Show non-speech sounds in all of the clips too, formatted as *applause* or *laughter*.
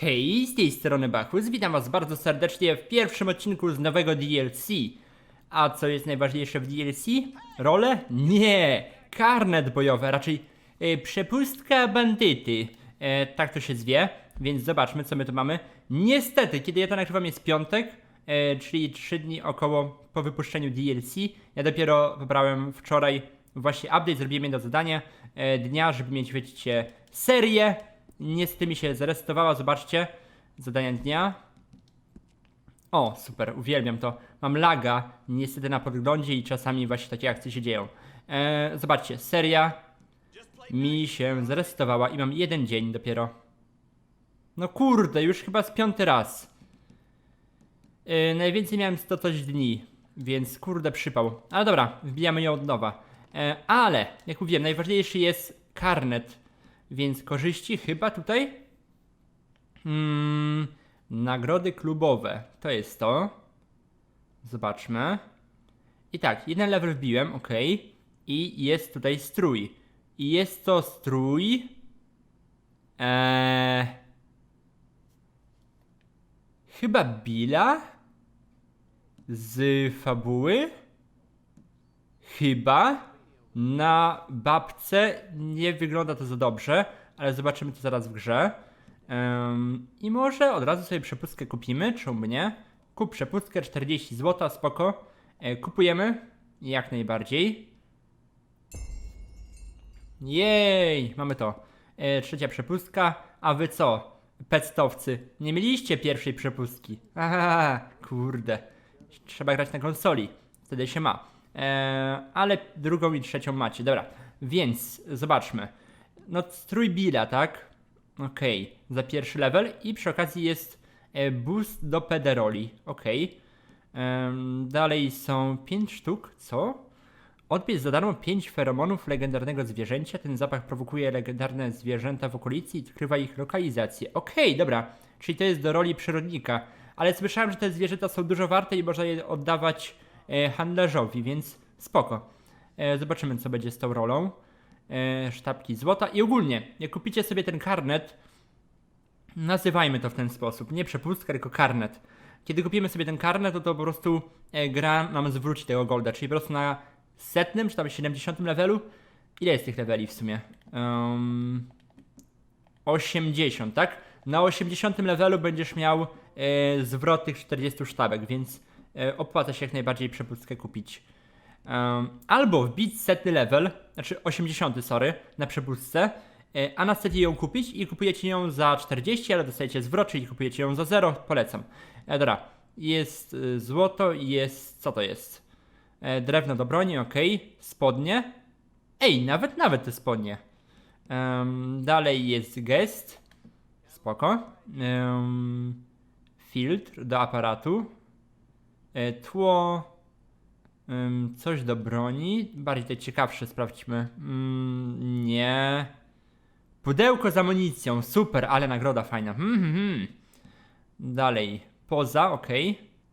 Hej, z tej strony Bachus, witam was bardzo serdecznie w pierwszym odcinku z nowego DLC. A co jest najważniejsze w DLC? Role? Nie! Karnet bojowe, raczej e, przepustka bandyty. E, tak to się zwie, więc zobaczmy co my tu mamy. Niestety, kiedy ja to nagrywam jest piątek, e, czyli 3 dni około po wypuszczeniu DLC. Ja dopiero wybrałem wczoraj właśnie update, zrobiłem jedno zadanie e, dnia, żeby mieć, wiecie, serię. Niestety mi się zrestartowała, zobaczcie. Zadania dnia. O, super, uwielbiam to. Mam laga, niestety na podglądzie i czasami właśnie takie akcje się dzieją. E, zobaczcie, seria mi się zrestartowała i mam jeden dzień dopiero. No kurde, już chyba z piąty raz. E, najwięcej miałem 100 coś dni, więc kurde przypał. Ale dobra, wbijamy ją od nowa. E, ale, jak mówiłem, najważniejszy jest karnet, więc korzyści chyba tutaj. Hmm, nagrody klubowe, to jest to. Zobaczmy. I tak, jeden level wbiłem, ok. I jest tutaj strój. I jest to strój. Eee, chyba Billa z fabuły. Chyba na babce nie wygląda to za dobrze, ale zobaczymy to zaraz w grze. Em, I może od razu sobie przepustkę kupimy, czemu nie? Kup przepustkę 40 zł, spoko. E, kupujemy jak najbardziej. Jej, mamy to. E, trzecia przepustka, a wy co? Pectowcy, nie mieliście pierwszej przepustki. *laughs* Aha, kurde. Trzeba grać na konsoli, wtedy się ma. E, ale drugą i trzecią macie, dobra. Więc zobaczmy. No strój Billa, tak? Okej, za pierwszy level i przy okazji jest e, boost do pederoli. Okej. Em, dalej są 5 sztuk, co? Odbierz za darmo 5 feromonów legendarnego zwierzęcia. Ten zapach prowokuje legendarne zwierzęta w okolicy i odkrywa ich lokalizację. Okej, dobra. Czyli to jest do roli przyrodnika. Ale słyszałem, że te zwierzęta są dużo warte i można je oddawać handlarzowi, więc spoko. E, zobaczymy, co będzie z tą rolą. E, sztabki złota. I ogólnie, jak kupicie sobie ten karnet, nazywajmy to w ten sposób. Nie przepustka, tylko karnet. Kiedy kupimy sobie ten karnet, to, to po prostu e, gra nam zwróci tego golda, czyli po prostu na setnym, czy tam 70 levelu. Ile jest tych leveli w sumie? Um, 80, tak? Na 80 levelu będziesz miał e, zwrot tych 40 sztabek, więc e, opłaca się jak najbardziej przepustkę kupić. Um, albo wbić setny level, znaczy 80, sorry, na przepustce, e, a następnie ją kupić i kupujecie ją za 40, ale dostajecie zwrot, czyli kupujecie ją za 0, polecam. E, dobra, jest y, złoto jest, co to jest? E, drewno do broni, ok, spodnie. Ej, nawet, nawet te spodnie. Em, dalej jest gest, spoko. Em, filtr do aparatu. E, tło, coś do broni. Bardziej te ciekawsze sprawdźmy. Mm, nie. Pudełko z amunicją. Super, ale nagroda fajna. Hmm, hmm, hmm. Dalej. Poza, ok.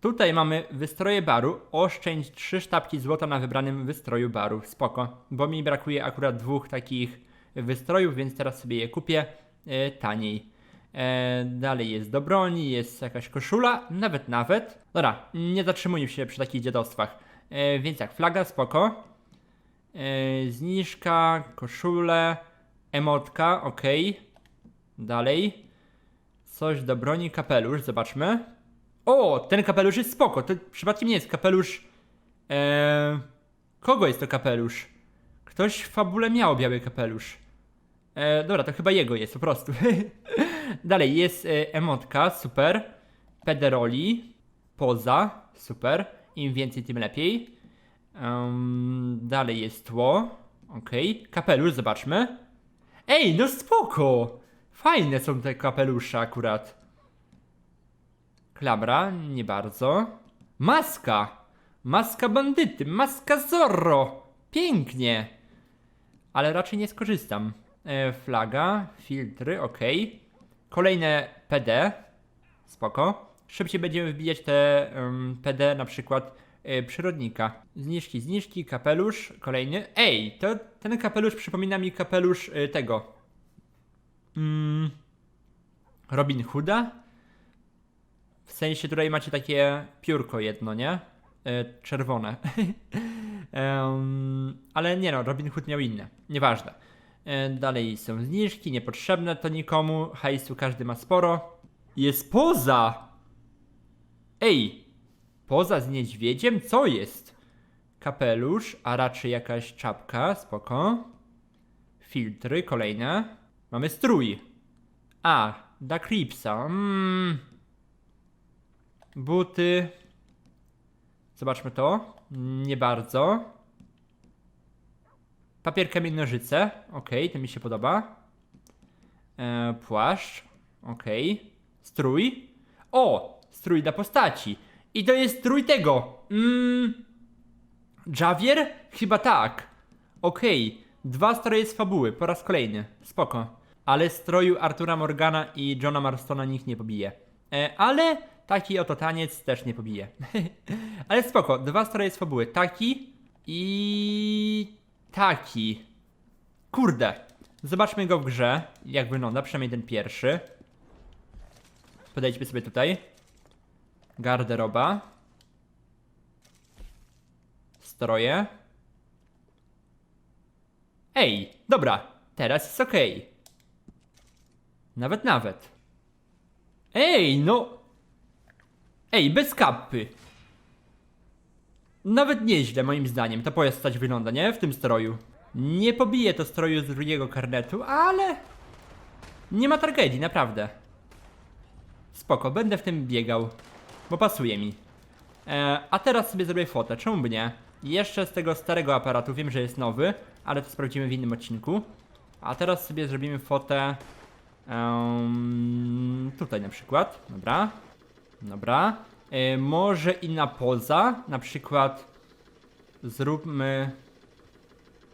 Tutaj mamy wystroje baru. Oszczędź 3 sztabki złota na wybranym wystroju baru. Spoko. Bo mi brakuje akurat dwóch takich wystrojów, więc teraz sobie je kupię e, taniej. E, dalej jest do broni, jest jakaś koszula, nawet, nawet. Dobra, nie zatrzymuję się przy takich dziadostwach. E, więc jak, flaga, spoko. E, zniżka, koszule, emotka, ok. Dalej. Coś do broni, kapelusz, zobaczmy. O, ten kapelusz jest spoko. To przypadkiem nie jest kapelusz. E, kogo jest to kapelusz? Ktoś w fabule miał biały kapelusz. E, dobra, to chyba jego jest po prostu. *laughs* Dalej jest e, emotka, super. Pederoli, poza, super. Im więcej, tym lepiej. Em, dalej jest tło. Okej. Kapelusz, zobaczmy. Ej, no spoko! Fajne są te kapelusze akurat. Klabra, nie bardzo. Maska! Maska bandyty, maska Zorro! Pięknie! Ale raczej nie skorzystam. E, flaga, filtry, ok. Kolejne PD. Spoko. Szybciej będziemy wbijać te em, PD na przykład e, przyrodnika. Zniżki, zniżki, kapelusz, kolejny. Ej, to ten kapelusz przypomina mi kapelusz e, tego. Mm, Robin Hooda? W sensie tutaj macie takie piórko jedno, nie? E, czerwone. *laughs* Em, ale nie no, Robin Hood miał inne. Nieważne. E, dalej są zniżki, niepotrzebne to nikomu. Hajsu każdy ma sporo. Jest poza! Ej! Poza z niedźwiedziem? Co jest? Kapelusz, a raczej jakaś czapka, spoko. Filtry, kolejne. Mamy strój. A, da Creepsa. Mm. Buty. Zobaczmy to. Nie bardzo. Papier, kamień, nożyce. Okej, to mi się podoba. E, płaszcz. Okej. Strój. O! Strój dla postaci. I to jest strój tego. Mm. Javier? Chyba tak. Okej. Dwa stroje z fabuły, po raz kolejny. Spoko. Ale stroju Artura Morgana i Johna Marstona nikt nie pobije. E, ale taki oto taniec też nie pobije. *laughs* ale spoko. Dwa stroje z fabuły. Taki i taki. Kurde. Zobaczmy go w grze, jak wygląda, przynajmniej ten pierwszy. Podejdźmy sobie tutaj. Garderoba. Stroje. Ej, dobra, teraz jest ok. Nawet, nawet. Ej, no. Ej, bez kapy. Nawet nieźle, moim zdaniem. Ta postać wygląda, nie? W tym stroju. Nie pobije to stroju z drugiego karnetu, ale. Nie ma tragedii, naprawdę. Spoko, będę w tym biegał, bo pasuje mi. E, a teraz sobie zrobię fotę, czemu by nie? Jeszcze z tego starego aparatu, wiem, że jest nowy, ale to sprawdzimy w innym odcinku. A teraz sobie zrobimy fotę em, tutaj na przykład, dobra. Dobra. E, może inna poza, na przykład zróbmy...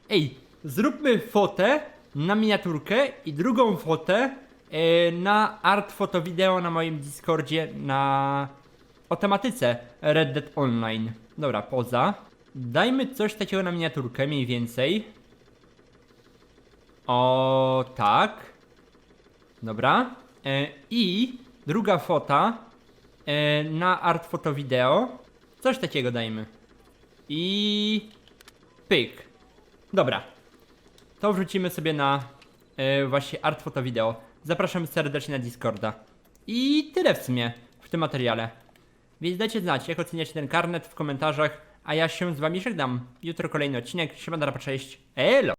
Ej, zróbmy fotę na miniaturkę i drugą fotę e, na art foto wideo na moim Discordzie na o tematyce Red Dead Online. Dobra, poza. Dajmy coś takiego na miniaturkę, mniej więcej. O tak. Dobra. E, I druga fota na art foto wideo. Coś takiego dajmy. I pyk. Dobra. To wrzucimy sobie na e, właśnie art foto wideo. Zapraszam serdecznie na Discorda. I tyle w sumie w tym materiale. Więc dajcie znać, jak oceniacie ten karnet w komentarzach, a ja się z wami żegnam. Jutro kolejny odcinek. Siemandara, cześć. Elo!